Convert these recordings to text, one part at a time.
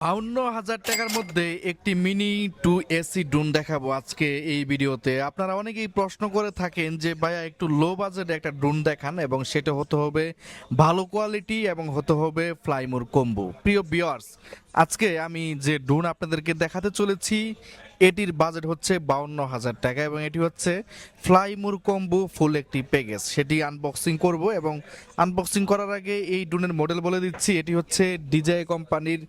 বাউন্ন হাজার টাকার মধ্যে একটি মিনি টু এসি ড্রোন দেখাবো আজকে এই ভিডিওতে। আপনারা অনেকেই প্রশ্ন করে থাকেন যে, ভাইয়া, একটু লো বাজেট একটা ড্রোন দেখান এবং সেটা হতে হবে ভালো কোয়ালিটি এবং হতে হবে ফ্লাইমোর কম্বো প্রিয় বিয়ার্স আজকে আমি যে ড্রোন আপনাদেরকে দেখাতে চলেছি এটির বাজেট হচ্ছে বাউন্ন হাজার টাকা এবং এটি হচ্ছে ফ্লাইমুর কম্বো ফুল একটি প্যাকেজ। সেটি আনবক্সিং করব এবং আনবক্সিং করার আগে এই ড্রোনের মডেল বলে দিচ্ছি। এটি হচ্ছে ডিজেআই কোম্পানির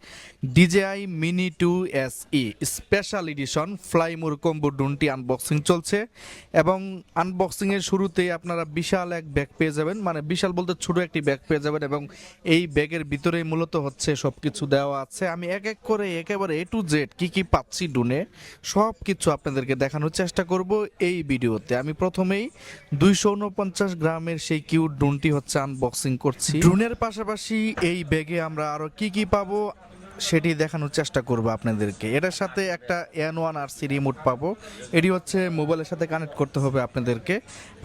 DJI mini two S E special edition fly more combo ড্রোনটি unboxing চলছে এবং আনবক্সিংয়ের শুরুতেই আপনারা বিশাল এক ব্যাগ পেয়ে যাবেন। মানে বিশাল বলতে ছোট একটি ব্যাগ পেয়ে যাবেন এবং এই ব্যাগের ভিতরেই মূলত হচ্ছে সব কিছু দেওয়া আছে। আমি এক এক করে একেবারে এ টু জেড কি কি পাচ্ছি ড্রোনে সব কিছু আপনাদেরকে দেখানোর চেষ্টা করব এই ভিডিওতে। আমি প্রথমেই দুইশো উনপঞ্চাশ গ্রামের সেই কিউট ড্রোনটি হচ্ছে আনবক্সিং করছি। ড্রোনের পাশাপাশি এই ব্যাগে আমরা আরও কি কি পাবো সেটি দেখানোর চেষ্টা করব আপনাদেরকে। এটার সাথে একটা N one R C remote পাবো। এটি হচ্ছে মোবাইলের সাথে কানেক্ট করতে হবে আপনাদেরকে।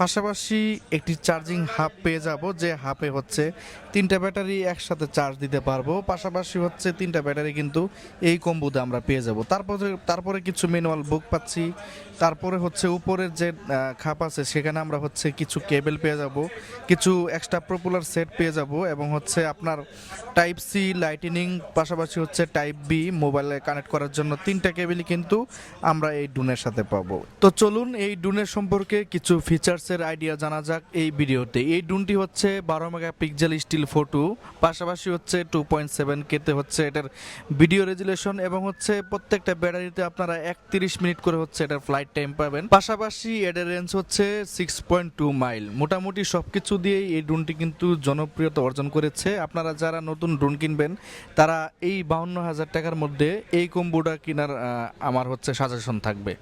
পাশাপাশি একটি চার্জিং হাব পেয়ে যাব, যে হাবে হচ্ছে তিনটা ব্যাটারি একসাথে চার্জ দিতে পারব। পাশাপাশি হচ্ছে তিনটা ব্যাটারি কিন্তু এই কম্বোতে আমরা পেয়ে যাব। তারপরে তারপরে কিছু ম্যানুয়াল বুক পাচ্ছি। তারপরে হচ্ছে উপরের যে খাপ আছে, সেখানে আমরা হচ্ছে কিছু কেবেল পেয়ে যাব। কিছু এক্সট্রা পপুলার সেট পেয়ে যাব এবং হচ্ছে আপনার টাইপ সি লাইটিনিং পাশাপাশি হচ্ছে টাইপ বি মোবাইলে কানেক্ট করার জন্য তিনটা কেবিলই কিন্তু আমরা এই ডুনের সাথে পাবো। তো চলুন এই ডুনের সম্পর্কে কিছু ফিচার্সের আইডিয়া জানা যাক এই ভিডিওতে। এই ডুনটি হচ্ছে বারো মেগা পিক্সেল স্টিল ফটো পাশাপাশি হচ্ছে টু পয়েন্ট সেভেন কেতে হচ্ছে এটার ভিডিও রেজুলেশন এবং হচ্ছে প্রত্যেকটা ব্যাটারিতে আপনারা একত্রিশ মিনিট করে হচ্ছে এটার ফ্লাইট টাইম পাবেন। পাশাপাশি এটার রেঞ্জ হচ্ছে সিক্স পয়েন্ট টু মাইল মোটামুটি সব কিছু দিয়েই এই ড্রোনটি কিন্তু জনপ্রিয়তা অর্জন করেছে। আপনারা যারা নতুন ড্রোন কিনবেন, তারা এই বাউন্ন হাজার টাকার মধ্যে এই কম্বুটা কেনার আমার হচ্ছে সাজেশন থাকবে।